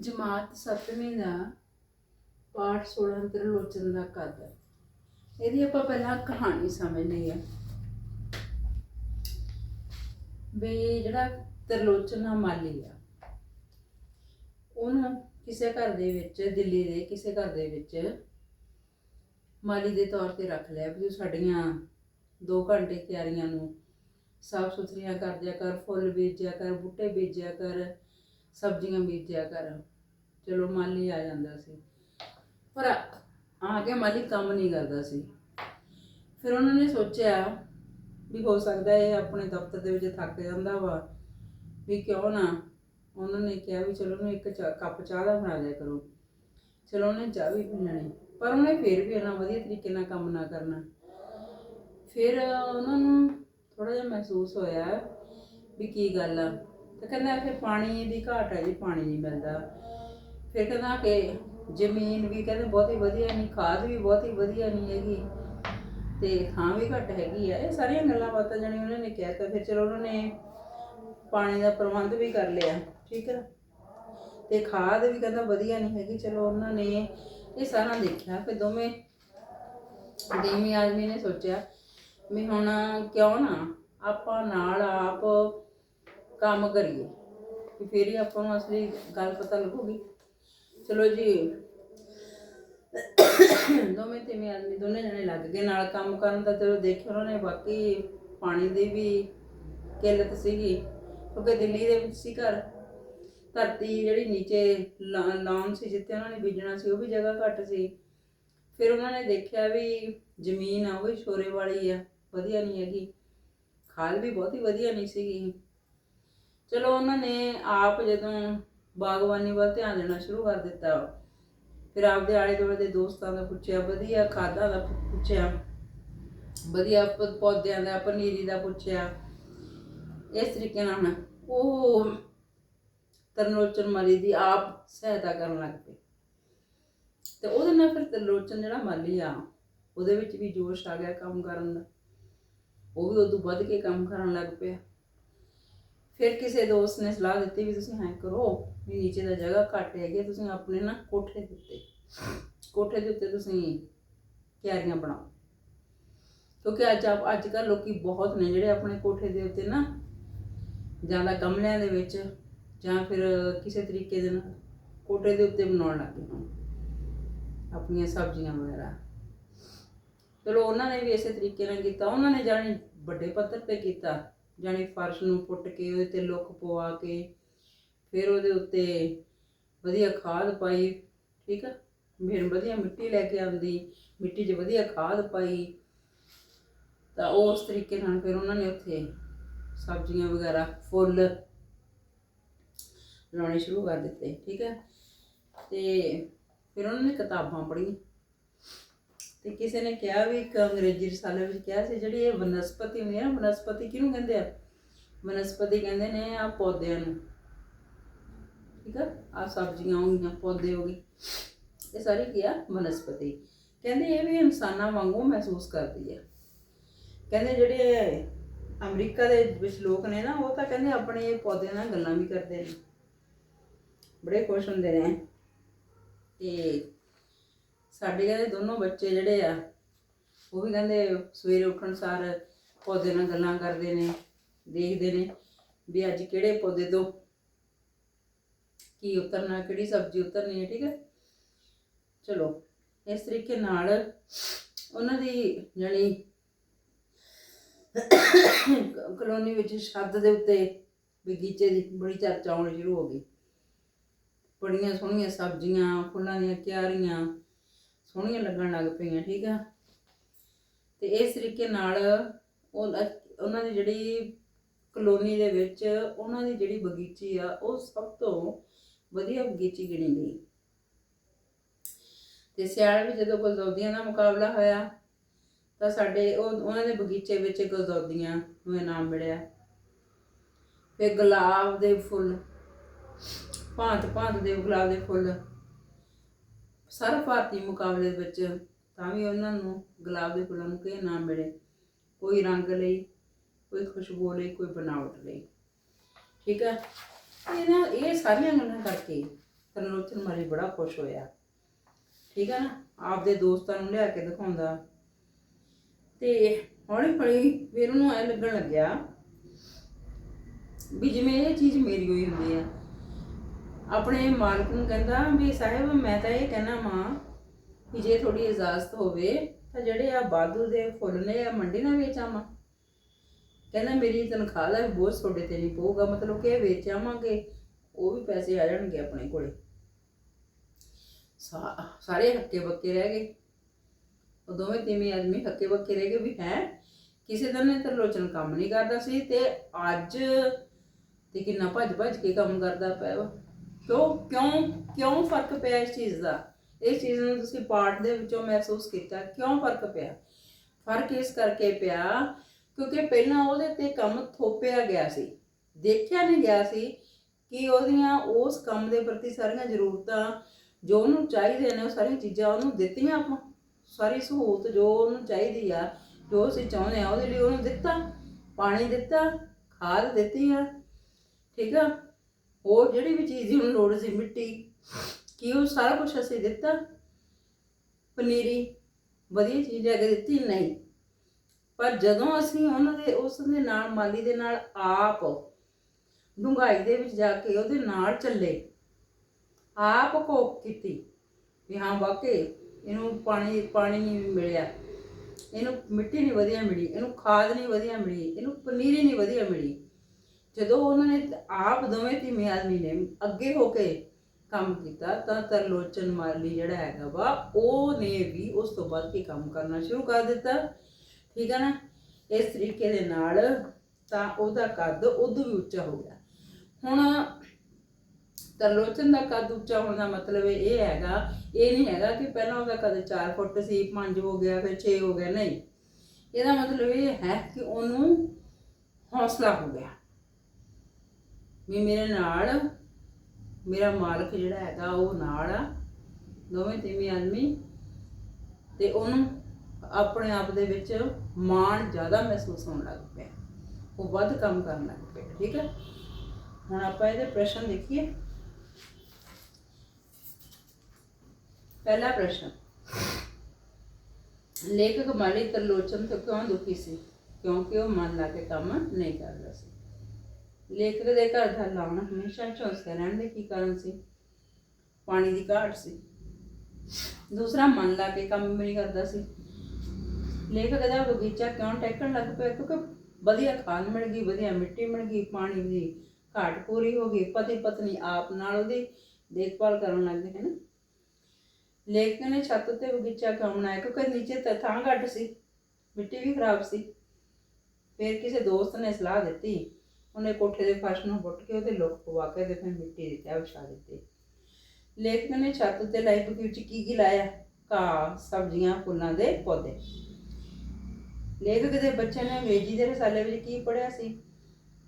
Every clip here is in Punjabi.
ਜਮਾਤ ਸੱਤਵੀਂ ਦਾ ਪਾਠ 16 ਤ੍ਰਿਲੋਚਨ ਦਾ ਕਦ ਇਹਦੀ ਆਪਾਂ ਪਹਿਲਾਂ ਕਹਾਣੀ ਸਮਝਣੀ ਹੈ। ਵੀ ਜਿਹੜਾ ਤ੍ਰਿਲੋਚਨ ਆ ਮਾਲੀ ਆ, ਉਹਨੂੰ ਕਿਸੇ ਘਰ ਦੇ ਵਿੱਚ, ਦਿੱਲੀ ਦੇ ਕਿਸੇ ਘਰ ਦੇ ਵਿੱਚ ਮਾਲੀ ਦੇ ਤੌਰ ਤੇ ਰੱਖ ਲਿਆ ਵੀ ਤੂੰ ਸਾਡੀਆਂ 2 ਘੰਟੇ ਤਿਆਰੀਆਂ ਨੂੰ ਸਾਫ਼ ਸੁਥਰੀਆਂ ਕਰ ਦਿਆ ਕਰ, ਫੁੱਲ ਬੀਜਿਆ ਕਰ, ਬੂਟੇ ਬੀਜਿਆ ਕਰ, ਸਬਜ਼ੀਆਂ ਬੀਜਿਆ ਕਰ। ਚਲੋ ਮਾਲੀ ਆ ਜਾਂਦਾ ਸੀ। ਪਰ ਆ ਕੇ ਮਾਲੀ ਕੰਮ ਨਹੀਂ ਕਰਦਾ ਸੀ। ਫਿਰ ਉਹਨਾਂ ਨੇ ਸੋਚਿਆ ਵੀ ਹੋ ਸਕਦਾ ਇਹ ਆਪਣੇ ਦਫ਼ਤਰ ਦੇ ਵਿੱਚ ਥੱਕ ਜਾਂਦਾ ਵਾ ਵੀ ਕਿਉਂ ਨਾ ਉਹਨਾਂ ਨੇ ਕਿਹਾ ਵੀ ਚਲੋ ਉਹਨੂੰ ਇੱਕ ਚਾ- ਕੱਪ ਚਾਹ ਦਾ ਬਣਾ ਲਿਆ ਕਰੋ। ਚਲੋ ਉਹਨੇ ਚਾਹ ਵੀ ਪੀ ਲੈਣੀ। ਪਰ ਉਹਨੇ ਫਿਰ ਵੀ ਇਹਨਾਂ ਵਧੀਆ ਤਰੀਕੇ ਨਾਲ ਕੰਮ ਨਾ ਕਰਨਾ। ਫਿਰ ਉਹਨਾਂ ਨੂੰ ਥੋੜਾ ਜਿਹਾ ਮਹਿਸੂਸ ਹੋਇਆ ਵੀ ਕੀ ਗੱਲ ਆ। ਤੇ ਕਹਿੰਦਾ ਫਿਰ ਪਾਣੀ ਦੀ ਘਾਟ ਹੈ ਜੀ, ਪਾਣੀ ਨਹੀਂ ਮਿਲਦਾ। ਫਿਰ ਕਹਿੰਦਾ ਕਿ ਜ਼ਮੀਨ ਵੀ ਕਹਿੰਦੇ ਬਹੁਤੀ ਵਧੀਆ ਨਹੀਂ, ਖਾਦ ਵੀ ਬਹੁਤੀ ਵਧੀਆ ਨਹੀਂ ਹੈਗੀ। ਤੇ ਥਾਂ ਵੀ ਘੱਟ ਹੈਗੀ ਆ। ਇਹ ਸਾਰੀਆਂ ਗੱਲਾਂ ਬਾਤਾਂ ਜਾਣੀ ਉਹਨਾਂ ਨੇ ਕਿਹਾ ਤਾਂ ਫਿਰ ਚਲੋ ਉਹਨਾਂ ਨੇ ਪਾਣੀ ਦਾ ਪ੍ਰਬੰਧ ਵੀ ਕਰ ਲਿਆ, ਠੀਕ ਹੈ ਤੇ ਖਾਦ ਵੀ ਕਹਿੰਦਾ ਵਧੀਆ ਨਹੀਂ ਹੈਗੀ। ਚਲੋ ਉਹਨਾਂ ਨੇ ਇਹ ਸਾਰਾ ਦੇਖਿਆ ਫਿਰ ਦੋਵੇਂ ਦੇਵੀ ਆਦਮੀ ਨੇ ਸੋਚਿਆ ਵੀ ਹੁਣ ਕਿਉਂ ਨਾ ਆਪਾਂ ਨਾਲ ਆਪ ਕੰਮ ਕਰੀਏ। ਫਿਰ ਹੀ ਆਪਾਂ ਨੂੰ ਅਸਲੀ ਗੱਲ ਪਤਾ ਲੱਗੂਗੀ। ਚਲੋ ਜੀ। ਦੋਵੇਂ ਤਿਵੇਂ ਆਦਮੀ ਦੋਨੇ ਜਣੇ ਲੱਗ ਗਏ ਨਾਲ। ਕੰਮ ਕਰਨ ਦਾ ਚਲੋ ਦੇਖਿਆ ਉਹਨਾਂ ਨੇ, ਬਾਕੀ ਪਾਣੀ ਦੀ ਵੀ ਕਿੱਲਤ ਸੀਗੀ, ਕਿਉਂਕਿ ਦਿੱਲੀ ਦੇ ਵਿੱਚ ਸੀ ਘਰ। ਧਰਤੀ ਜਿਹੜੀ ਨੀਚੇ ਲਾਉਣ ਸੀ, ਜਿੱਥੇ ਉਹਨਾਂ ਨੇ ਬੀਜਣਾ ਸੀ, ਉਹ ਵੀ ਜਗ੍ਹਾ ਘੱਟ ਸੀ। ਫਿਰ ਉਹਨਾਂ ਨੇ ਦੇਖਿਆ ਵੀ ਜ਼ਮੀਨ ਆ, ਉਹ ਵੀ ਛੋਰੇ ਵਾਲੀ ਆ, ਵਧੀਆ ਨਹੀਂ ਹੈਗੀ। ਖਾਲ ਵੀ ਬਹੁਤੀ ਵਧੀਆ ਨਹੀਂ ਸੀਗੀ। ਚਲੋ ਉਹਨਾਂ ਨੇ ਆਪ ਜਦੋਂ ਬਾਗਬਾਨੀ ਵੱਲ ਧਿਆਨ ਦੇਣਾ ਸ਼ੁਰੂ ਕਰ ਦਿੱਤਾ। ਫਿਰ ਆਪਦੇ ਆਲੇ ਦੁਆਲੇ ਦੇ ਦੋਸਤਾਂ ਦਾ ਪੁੱਛਿਆ, ਵਧੀਆ ਖਾਦਾਂ ਦਾ ਪੁੱਛਿਆ। ਵਧੀਆ ਪੌਦਿਆਂ ਦਾ, ਪਨੀਰੀ ਦਾ ਪੁੱਛਿਆ। ਇਸ ਤਰੀਕੇ ਨਾਲ ਉਹ ਤਰਨੋਚਨ ਮਾਲੀ ਦੀ ਆਪ ਸਹਾਇਤਾ ਕਰਨ ਲੱਗ ਪਏ। ਤੇ ਉਹਦੇ ਨਾਲ ਫਿਰ ਤਰਲੋਚਨ ਜਿਹੜਾ ਮਾਲੀ ਆ, ਉਹਦੇ ਵਿੱਚ ਵੀ ਜੋਸ਼ ਆ ਗਿਆ ਕੰਮ ਕਰਨ ਦਾ। ਉਹ ਵੀ ਉਦੋਂ ਵੱਧ ਕੇ ਕੰਮ ਕਰਨ ਲੱਗ ਪਿਆ। ਫਿਰ ਕਿਸੇ ਦੋਸਤ ਨੇ ਸਲਾਹ ਦਿੱਤੀ ਵੀ ਤੁਸੀਂ ਐਂ ਕਰੋ ਵੀ ਨੀਚੇ ਦਾ ਜਗ੍ਹਾ ਘੱਟ ਹੈਗੀ ਤੁਸੀਂ ਆਪਣੇ ਨਾ ਕੋਠੇ ਦੇ ਉੱਤੇ, ਕੋਠੇ ਦੇ ਉੱਤੇ ਤੁਸੀਂ ਕਿਆਰੀਆਂ ਬਣਾਓ। ਕਿਉਂਕਿ ਅੱਜ ਅੱਜ ਕੱਲ੍ਹ ਲੋਕੀ ਬਹੁਤ ਨੇ ਜਿਹੜੇ ਆਪਣੇ ਕੋਠੇ ਦੇ ਉੱਤੇ ਨਾ ਜਾਂ ਤਾਂ ਗਮਲਿਆਂ ਦੇ ਵਿੱਚ ਜਾਂ ਫਿਰ ਕਿਸੇ ਤਰੀਕੇ ਦੇ ਨਾਲ ਕੋਠੇ ਦੇ ਉੱਤੇ ਬਣਾਉਣ ਲੱਗ ਗਏ ਆਪਣੀਆਂ ਸਬਜ਼ੀਆਂ ਵਗੈਰਾ। ਚਲੋ ਉਹਨਾਂ ਨੇ ਵੀ ਇਸੇ ਤਰੀਕੇ ਨਾਲ ਕੀਤਾ, ਉਹਨਾਂ ਨੇ ਜਾਣੀ ਵੱਡੇ ਪੱਧਰ ਤੇ ਕੀਤਾ, ਜਾਣੀ ਫਰਸ਼ ਨੂੰ ਪੁੱਟ ਕੇ ਉਹਦੇ ਤੇ ਲੁੱਕ ਪਵਾ ਕੇ ਫਿਰ ਉਹਦੇ ਉੱਤੇ ਵਧੀਆ ਖਾਦ ਪਾਈ, ਠੀਕ ਆ? ਫਿਰ ਵਧੀਆ ਮਿੱਟੀ ਲੈ ਕੇ ਆਉਂਦੀ ਮਿੱਟੀ 'ਚ ਵਧੀਆ ਖਾਦ ਪਾਈ। ਤਾਂ ਉਸ ਤਰੀਕੇ ਨਾਲ ਫਿਰ ਉਹਨਾਂ ਨੇ ਉੱਥੇ ਸਬਜ਼ੀਆਂ ਵਗੈਰਾ, ਫੁੱਲ ਲਾਉਣੇ ਸ਼ੁਰੂ ਕਰ ਦਿੱਤੇ, ਠੀਕ ਹੈ ਤੇ ਫਿਰ ਉਹਨਾਂ ਨੇ ਕਿਤਾਬਾਂ ਪੜ੍ਹੀਆਂ। ਤੇ ਕਿਸੇ ਨੇ ਕਿਹਾ ਵੀ ਇੱਕ ਅੰਗਰੇਜ਼ੀ ਰਸਾਲੇ ਵਿੱਚ ਕਿਹਾ ਸੀ, ਜਿਹੜੀ ਇਹ ਵਨਸਪਤੀ ਹੁੰਦੀ ਹੈ ਨਾ ਵਨਸਪਤੀ ਕਿਹਨੂੰ ਕਹਿੰਦੇ ਆ? ਵਨਸਪਤੀ ਕਹਿੰਦੇ ਨੇ ਆ ਪੌਦਿਆਂ ਨੂੰ। ਠੀਕ ਆ? ਆ ਸਬਜ਼ੀਆਂ ਹੋ ਗਈਆਂ, ਪੌਦੇ ਹੋ ਗਏ। ਇਹ ਸਾਰੀ ਕੀ ਆ? ਵਨਸਪਤੀ ਕਹਿੰਦੇ ਇਹ ਵੀ ਇਨਸਾਨਾਂ ਵਾਂਗੂ ਮਹਿਸੂਸ ਕਰਦੀ ਹੈ ਕਹਿੰਦੇ ਜਿਹੜੇ ਅਮਰੀਕਾ ਦੇ ਵਿੱਚ ਲੋਕ ਨੇ ਨਾ, ਉਹ ਤਾਂ ਕਹਿੰਦੇ ਆਪਣੇ ਪੌਦੇ ਨਾਲ ਗੱਲਾਂ ਵੀ ਕਰਦੇ ਨੇ। ਬੜੇ ਖੁਸ਼ ਹੁੰਦੇ ਨੇ। ਤੇ ਸਾਡੇ ਕਹਿੰਦੇ ਦੋਨੋਂ ਬੱਚੇ ਜਿਹੜੇ ਆ, ਉਹ ਵੀ ਕਹਿੰਦੇ ਸਵੇਰੇ ਉੱਠਣ ਸਾਰ ਪੌਦੇ ਨਾਲ ਗੱਲਾਂ ਕਰਦੇ ਨੇ, ਦੇਖਦੇ ਨੇ ਵੀ ਅੱਜ ਕਿਹੜੇ ਪੌਦੇ ਤੋਂ ਕੀ ਉਤਰਨਾ, ਕਿਹੜੀ ਸਬਜ਼ੀ ਉਤਰਨੀ ਹੈ, ਠੀਕ ਹੈ? ਚਲੋ, ਇਸ ਤਰੀਕੇ ਨਾਲ ਉਹਨਾਂ ਦੀ ਜਾਣੀ ਕਲੋਨੀ ਵਿੱਚ ਛੱਤ ਦੇ ਉੱਤੇ ਬਗੀਚੇ ਦੀ ਬੜੀ ਚਰਚਾ ਹੋਣੀ ਸ਼ੁਰੂ ਹੋ ਗਈ। ਬੜੀਆਂ ਸੋਹਣੀਆਂ ਸਬਜ਼ੀਆਂ, ਫੁੱਲਾਂ ਦੀਆਂ ਕਿਆਰੀਆਂ ਸੋਹਣੀਆਂ ਲੱਗਣ ਲੱਗ ਪਈਆਂ, ਠੀਕ ਆ ਤੇ ਇਸ ਤਰੀਕੇ ਨਾਲ ਉਹ ਉਹਨਾਂ ਦੀ ਜਿਹੜੀ ਕਲੋਨੀ ਦੇ ਵਿੱਚ ਉਹਨਾਂ ਦੀ ਜਿਹੜੀ ਬਗੀਚੀ ਆ, ਉਹ ਸਭ ਤੋਂ ਵਧੀਆ ਬਗੀਚੀ ਗਿਣੀ ਗਈ ਤੇ ਸਿਆਲ ਵਿੱਚ ਜਦੋਂ ਗੁਲਦੌਦੀਆਂ ਦਾ ਮੁਕਾਬਲਾ ਹੋਇਆ, ਤਾਂ ਸਾਡੇ ਉਹ, ਉਹਨਾਂ ਦੇ ਬਗੀਚੇ ਵਿੱਚ ਗੁਲਦੌਦੀਆਂ ਨੂੰ ਇਨਾਮ ਮਿਲਿਆ। ਫਿਰ ਗੁਲਾਬ ਦੇ ਫੁੱਲ, ਭਾਂਤ ਭਾਂਤ ਦੇ ਗੁਲਾਬ ਦੇ ਫੁੱਲ ਸਰਵ ਭਾਰਤੀ ਮੁਕਾਬਲੇ ਵਿੱਚ ਤਾਂ ਵੀ ਉਹਨਾਂ ਨੂੰ ਗੁਲਾਬ ਦੇ ਫੁੱਲਾਂ ਨੂੰ ਕਈ ਇਨਾਮ ਮਿਲੇ। ਕੋਈ ਰੰਗ ਲਈ, ਕੋਈ ਖੁਸ਼ਬੂ ਲਈ, ਕੋਈ ਬਣਾਵਟ ਲਈ। ਠੀਕ ਹੈ? ਇਹ ਨਾ, ਇਹ ਸਾਰੀਆਂ ਗੱਲਾਂ ਕਰਕੇ ਤਰਲੋਚਨ ਮਾਲੀ ਬੜਾ ਖੁਸ਼ ਹੋਇਆ। ਠੀਕ ਹੈ ਨਾ? ਆਪਦੇ ਦੋਸਤਾਂ ਨੂੰ ਲਿਆ ਕੇ ਦਿਖਾਉਂਦਾ। ਤੇ ਹੌਲੀ ਹੌਲੀ ਫਿਰ ਉਹਨੂੰ ਐ ਲੱਗਣ ਲੱਗਿਆ ਵੀ ਜਿਵੇਂ ਇਹ ਚੀਜ਼ ਮੇਰੀ ਹੋਈ ਹੁੰਦੀ ਆ। ਆਪਣੇ ਮਾਲਕ ਨੂੰ ਕਹਿੰਦਾ ਵੀ ਸਾਹਿਬ, ਮੈਂ ਤਾਂ ਇਹ ਕਹਿਣਾ ਮਾਂ ਕਿ ਜੇ ਥੋੜੀ ਇਜਾਜ਼ਤ ਹੋਵੇ ਤਾਂ ਜਿਹੜੇ ਆ ਬਾਦੂ ਦੇ ਫੁੱਲ ਨੇ ਆ ਮੰਡੀ ਨਾਲ ਵੇਚਾਵਾਂ ਕਹਿੰਦਾ, ਮੇਰੀ ਤਨਖਾਹ ਦਾ ਵੀ ਬੋਝ ਤੁਹਾਡੇ ਤੇ ਨਹੀਂ ਪਊਗਾ। ਮਤਲਬ ਕਿ ਇਹ ਵੇਚ ਆਵਾਂਗੇ। ਉਹ ਵੀ ਪੈਸੇ ਆ ਜਾਣਗੇ ਆਪਣੇ ਕੋਲੇ। ਸਾ- ਸਾਰੇ ਹੱਕੇ ਬੱਕੇ ਰਹਿ ਗਏ। ਉਹ ਦੋਵੇਂ ਤਿੰਨੇ ਆਦਮੀ ਹੱਕੇ ਬੱਕੇ ਰਹਿ ਗਏ ਵੀ ਹੈ, ਕਿਸੇ ਦਾ ਨੇ ਤਰਲੋਚਨ ਕੰਮ ਨਹੀਂ ਕਰਦਾ ਸੀ ਤੇ ਅੱਜ ਤੇ ਕਿੰਨਾ ਭੱਜ ਭੱਜ ਕੇ ਕੰਮ ਕਰਦਾ ਪਿਆ ਵਾ। ਕਿਉਂ ਕਿਉਂ ਕਿਉਂ ਫ਼ਰਕ ਪਿਆ ਇਸ ਚੀਜ਼ ਦਾ? ਇਸ ਚੀਜ਼ ਨੂੰ ਤੁਸੀਂ ਪਾਠ ਦੇ ਵਿੱਚੋਂ ਮਹਿਸੂਸ ਕੀਤਾ। ਕਿਉਂ ਫ਼ਰਕ ਪਿਆ? ਫ਼ਰਕ ਇਸ ਕਰਕੇ ਪਿਆ ਕਿਉਂਕਿ ਪਹਿਲਾਂ ਉਹਦੇ ਤੇ ਕੰਮ ਥੋਪਿਆ ਗਿਆ ਸੀ। ਦੇਖਿਆ ਨਹੀਂ ਗਿਆ ਸੀ ਕਿ ਉਹਦੀਆਂ ਉਸ ਕੰਮ ਦੇ ਪ੍ਰਤੀ ਸਾਰੀਆਂ ਜ਼ਰੂਰਤਾਂ ਜੋ ਉਹਨੂੰ ਚਾਹੀਦੇ ਨੇ, ਉਹ ਸਾਰੀਆਂ ਚੀਜ਼ਾਂ ਉਹਨੂੰ ਦਿੱਤੀਆਂ ਆਪਾਂ। ਸਾਰੀ ਸਹੂਲਤ ਜੋ ਉਹਨੂੰ ਚਾਹੀਦੀ ਆ, ਜੋ ਅਸੀਂ ਚਾਹੁੰਦੇ ਆ, ਉਹਦੇ ਲਈ ਉਹਨੂੰ ਦਿੱਤਾ। ਪਾਣੀ ਦਿੱਤਾ, ਖਾਦ ਦਿੱਤੀ ਆ, ਠੀਕ ਆ? ਉਹ ਜਿਹੜੀ ਵੀ ਚੀਜ਼ ਦੀ ਉਹਨੂੰ ਲੋੜ ਸੀ, ਮਿੱਟੀ, ਕੀ ਉਹ ਸਾਰਾ ਕੁਝ ਅਸੀਂ ਦਿੱਤਾ। ਪਨੀਰੀ, ਵਧੀਆ ਚੀਜ਼ ਲੈ ਕੇ ਦਿੱਤੀ ਨਹੀਂ ਪਰ ਜਦੋਂ ਅਸੀਂ ਉਹਨਾਂ ਦੇ, ਉਸ ਦੇ ਨਾਲ, ਮਾਲੀ ਦੇ ਨਾਲ ਆਪ ਡੂੰਘਾਈ ਦੇ ਵਿੱਚ ਜਾ ਕੇ ਉਹਦੇ ਨਾਲ ਚੱਲੇ, ਆਪ ਕੋਪ ਕੀਤੀ ਵੀ ਹਾਂ ਵਾਕਈ ਇਹਨੂੰ ਪਾਣੀ ਪਾਣੀ ਨਹੀਂ ਮਿਲਿਆ, ਇਹਨੂੰ ਮਿੱਟੀ ਨਹੀਂ ਵਧੀਆ ਮਿਲੀ, ਇਹਨੂੰ ਖਾਦ ਨਹੀਂ ਵਧੀਆ ਮਿਲੀ, ਇਹਨੂੰ ਪਨੀਰੀ ਨਹੀਂ ਵਧੀਆ ਮਿਲੀ। ਜਦੋਂ ਉਹਨਾਂ ਨੇ ਆਪ ਦੋਵੇਂ ਧੀਮੇ ਆਦਮੀ ਨੇ ਅੱਗੇ ਹੋ ਕੇ ਕੰਮ ਕੀਤਾ, ਤਾਂ ਤਰਲੋਚਨ ਮਾਲੀ ਜਿਹੜਾ ਹੈਗਾ ਵਾ, ਉਹ ਨੇ ਵੀ ਉਸ ਤੋਂ ਬਾਅਦ ਕੀ ਕੰਮ ਕਰਨਾ ਸ਼ੁਰੂ ਕਰ ਦਿੱਤਾ। ਠੀਕ ਹੈ ਨਾ? ਇਸ ਤਰੀਕੇ ਦੇ ਨਾਲ ਤਾਂ ਉਹਦਾ ਕੱਦ ਉਦੋਂ ਵੀ ਉੱਚਾ ਹੋ ਗਿਆ। ਹੁਣ ਤਰਲੋਚਨ ਦਾ ਕੱਦ ਉੱਚਾ ਹੋਣ ਦਾ ਮਤਲਬ ਇਹ ਹੈਗਾ, ਇਹ ਨਹੀਂ ਹੈਗਾ ਕਿ ਪਹਿਲਾਂ ਉਹਦਾ ਕੱਦ 4 ਫੁੱਟ ਸੀ 5 ਹੋ ਗਿਆ, ਫਿਰ 6 ਹੋ ਗਿਆ, ਨਹੀਂ। ਇਹਦਾ ਮਤਲਬ ਇਹ ਹੈ ਕਿ ਉਹਨੂੰ ਹੌਸਲਾ ਹੋ ਗਿਆ। ਵੀ ਮੇਰੇ ਨਾਲ, ਮੇਰਾ ਮਾਲਕ ਜਿਹੜਾ ਹੈਗਾ ਉਹ ਨਾਲ ਆ, ਦੋਵੇਂ ਤਿੰਨੇ ਆਦਮੀ ਤੇ ਉਹਨੂੰ ਆਪਣੇ ਆਪ ਦੇ ਵਿੱਚ ਮਾਣ ਜ਼ਿਆਦਾ ਮਹਿਸੂਸ ਹੋਣ ਲੱਗ ਪਿਆ। ਉਹ ਵੱਧ ਕੰਮ ਕਰਨ ਲੱਗ ਪਿਆ, ਠੀਕ ਹੈ? ਹੁਣ ਆਪਾਂ ਇਹਦੇ ਪ੍ਰਸ਼ਨ ਦੇਖੀਏ। ਪਹਿਲਾ ਪ੍ਰਸ਼ਨ, ਲੇਖਕ ਮਾਲੀ ਤਰਲੋਚਨ ਤੋਂ ਕਿਉਂ ਦੁਖੀ ਸੀ? ਕਿਉਂਕਿ ਉਹ ਮਨ ਲਾ ਕੇ ਕੰਮ ਨਹੀਂ ਕਰਦਾ ਸੀ। ਲੇਖਕ ਦੇ ਘਰ ਦਾ ਲਾਉਣ ਹਮੇਸ਼ਾ ਝੁਲਸਦੇ ਰਹਿਣ ਦੇ ਕੀ ਕਾਰਨ ਸੀ? ਪਾਣੀ ਦੀ ਘਾਟ ਸੀ। ਦੂਸਰਾ, ਮਨ ਲਾ ਕੇ ਕੰਮ ਵੀ ਨਹੀਂ ਕਰਦਾ ਸੀ। ਲੇਖਕ ਦਾ ਬਗੀਚਾ ਕਿਉਂ ਟੈਕਣ ਲੱਗ ਪਿਆ? ਕਿਉਂਕਿ ਵਧੀਆ ਖਾਦ ਮਿਲ ਗਈ, ਵਧੀਆ ਮਿੱਟੀ ਮਿਲ ਗਈ, ਪਾਣੀ ਦੀ ਘਾਟ ਪੂਰੀ ਹੋ ਗਈ, ਪਤੀ ਪਤਨੀ ਆਪ ਨਾਲ ਉਹਦੀ ਦੇਖਭਾਲ ਕਰਨ ਲੱਗ ਗਏ, ਹਨ? ਲੇਖਕ ਨੇ ਛੱਤ ਉੱਤੇ ਬਗੀਚਾ ਕਿਉਂ ਬਣਾਇਆ? ਕਿਉਂਕਿ ਨੀਚੇ ਤਾਂ ਥਾਂ ਘੱਟ ਸੀ, ਮਿੱਟੀ ਵੀ ਖਰਾਬ ਸੀ। ਫਿਰ ਕਿਸੇ ਦੋਸਤ ਨੇ ਸਲਾਹ ਦਿੱਤੀ, ਉਹਨੇ ਕੋਠੇ ਦੇ ਫਰਸ਼ ਨੂੰ ਪੁੱਟ ਕੇ ਉਹਦੇ ਲੁੱਕ ਪਵਾ ਕੇ ਤੇ ਫਿਰ ਮਿੱਟੀ ਦੀ ਤਹਿ ਵਿਛਾ ਦਿੱਤੀ। ਲੇਖਕ ਨੇ ਛੱਤ ਉੱਤੇ ਲਾਈ ਬਗੀਚੀ ਕੀ ਕੀ ਲਾਇਆ? ਘਾਹ, ਸਬਜ਼ੀਆਂ, ਫੁੱਲਾਂ ਦੇ ਪੌਦੇ। ਲੇਖਕ ਦੇ ਬੱਚੇ ਨੇ ਅੰਗਰੇਜ਼ੀ ਦੇ ਰਸਾਲੇ ਵਿੱਚ ਕੀ ਪੜਿਆ ਸੀ?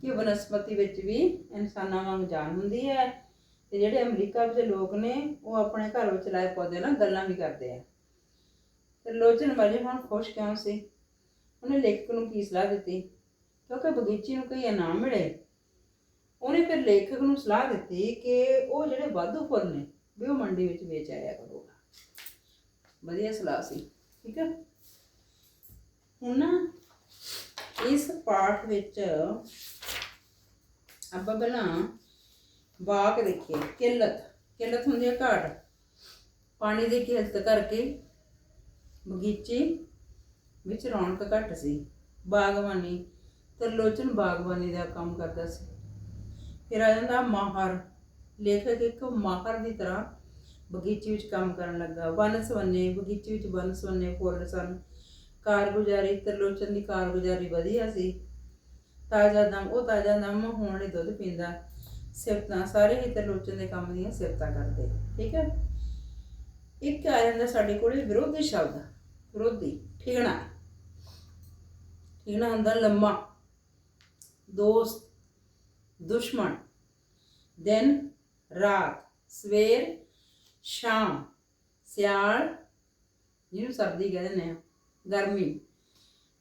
ਕਿ ਬਨਸਪਤੀ ਵਿੱਚ ਵੀ ਇਨਸਾਨਾਂ ਵਾਂਗ ਜਾਨ ਹੁੰਦੀ ਹੈ ਤੇ ਜਿਹੜੇ ਅਮਰੀਕਾ ਵਿੱਚ ਲੋਕ ਨੇ, ਉਹ ਆਪਣੇ ਘਰ ਵਿੱਚ ਲਾਏ ਪੌਦੇ ਨਾਲ ਗੱਲਾਂ ਵੀ ਕਰਦੇ ਆ। ਤੇ ਲੋਚਨ ਵਾਲੀ ਹੁਣ ਖੁਸ਼ ਕਿਉਂ ਸੀ? ਉਹਨੇ ਲੇਖਕ ਨੂੰ ਕੀ ਸਲਾਹ ਦਿੱਤੀ? ਕਿਉਂਕਿ ਬਗੀਚੀ ਨੂੰ ਕੋਈ ਇਨਾਮ ਮਿਲੇ। ਉਹਨੇ ਫਿਰ ਲੇਖਕ ਨੂੰ ਸਲਾਹ ਦਿੱਤੀ ਕਿ ਉਹ ਜਿਹੜੇ ਵਾਧੂ ਫੁੱਲ ਨੇ, ਵੀ ਉਹ ਮੰਡੀ ਵਿੱਚ ਵੇਚ ਆਇਆ ਕਰੂਗਾ। ਵਧੀਆ ਸਲਾਹ ਸੀ, ਠੀਕ ਹੈ? ਹੁਣ ਨਾ ਇਸ ਪਾਠ ਵਿੱਚ ਆਪਾਂ ਪਹਿਲਾਂ ਵਾਕ ਦੇਖੀਏ। ਕਿੱਲਤ। ਕਿੱਲਤ ਹੁੰਦੀ ਹੈ ਘਾਟ। ਪਾਣੀ ਦੀ ਕਿੱਲਤ ਕਰਕੇ ਬਗੀਚੇ ਵਿੱਚ ਰੌਣਕ ਘੱਟ ਸੀ। ਬਾਗਬਾਨੀ ਤਰਲੋਚਨ ਬਾਗਬਾਨੀ ਦਾ ਕੰਮ ਕਰਦਾ ਸੀ। ਫਿਰ ਆ ਜਾਂਦਾ ਮਾਹਰ। ਲੇਖਕ ਇੱਕ ਮਾਹਰ ਦੀ ਤਰ੍ਹਾਂ ਬਗੀਚੇ ਵਿੱਚ ਕੰਮ ਕਰਨ ਲੱਗਾ। ਵਨ ਸਵੰਨੇ ਬਗੀਚੇ ਵਿੱਚ ਵਨ ਸਵੰਨੇ ਫੁੱਲ ਸਨ। ਕਾਰਗੁਜ਼ਾਰੀ, ਤਰਲੋਚਨ ਦੀ ਕਾਰਗੁਜ਼ਾਰੀ ਵਧੀਆ ਸੀ। ਤਾਜ਼ਾ ਦਮ, ਉਹ ਤਾਜ਼ਾ ਦਮ ਹੋਣ ਲਈ ਦੁੱਧ ਪੀਂਦਾ। ਸਿਫਤਾਂ ਸਾਰੇ ਹੀ ਤਰਲੋਚਨ ਦੇ ਕੰਮ ਦੀਆਂ ਸਿਫਤਾਂ ਕਰਦੇ। ਠੀਕ ਹੈ? ਇੱਕ ਆ ਜਾਂਦਾ ਸਾਡੇ ਕੋਲੇ ਵਿਰੋਧੀ ਸ਼ਬਦ, ਵਿਰੋਧੀ ਠਿਗਣਾ ਠਿਗਣਾ ਹੁੰਦਾ ਲੰਮਾ, ਦੋਸਤ, ਦੁਸ਼ਮਣ। ਦਿਨ, ਰਾਤ, ਸਵੇਰ, ਸ਼ਾਮ, ਸਿਆਲ, ਜਿਹਨੂੰ ਸਰਦੀ ਕਹਿੰਦੇ ਨੇ। ਗਰਮੀ।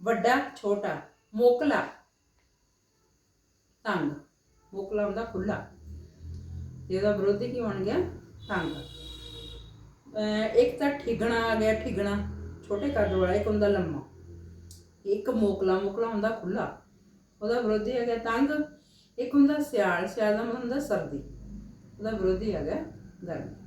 ਵੱਡਾ, ਛੋਟਾ, ਮੋਕਲਾ। ਤੰਗ। ਮੋਕਲਾ ਹੁੰਦਾ ਖੁੱਲਾ ਤੇ ਵਿਰੋਧੀ ਕੀ ਬਣ ਗਿਆ? ਤੰਗ। ਇੱਕ ਤਾਂ ਠਿਗਣਾ ਆ ਗਿਆ, ਠਿਗਣਾ। ਛੋਟੇ ਕੱਦ ਵਾਲਾ, ਇੱਕ ਹੁੰਦਾ ਲੰਮਾ। ਇੱਕ ਮੋਕਲਾ ਮੋਕਲਾ ਹੁੰਦਾ ਖੁੱਲਾ ਉਹਦਾ ਵਿਰੋਧੀ ਆ ਗਿਆ ਤੰਗ। ਇੱਕ ਹੁੰਦਾ ਸਿਆਲ ਸਿਆਲ ਦਾ ਹੁੰਦਾ ਸਰਦੀ। ਉਹਦਾ ਵਿਰੋਧੀ ਆ ਗਿਆ ਗਰਮੀ।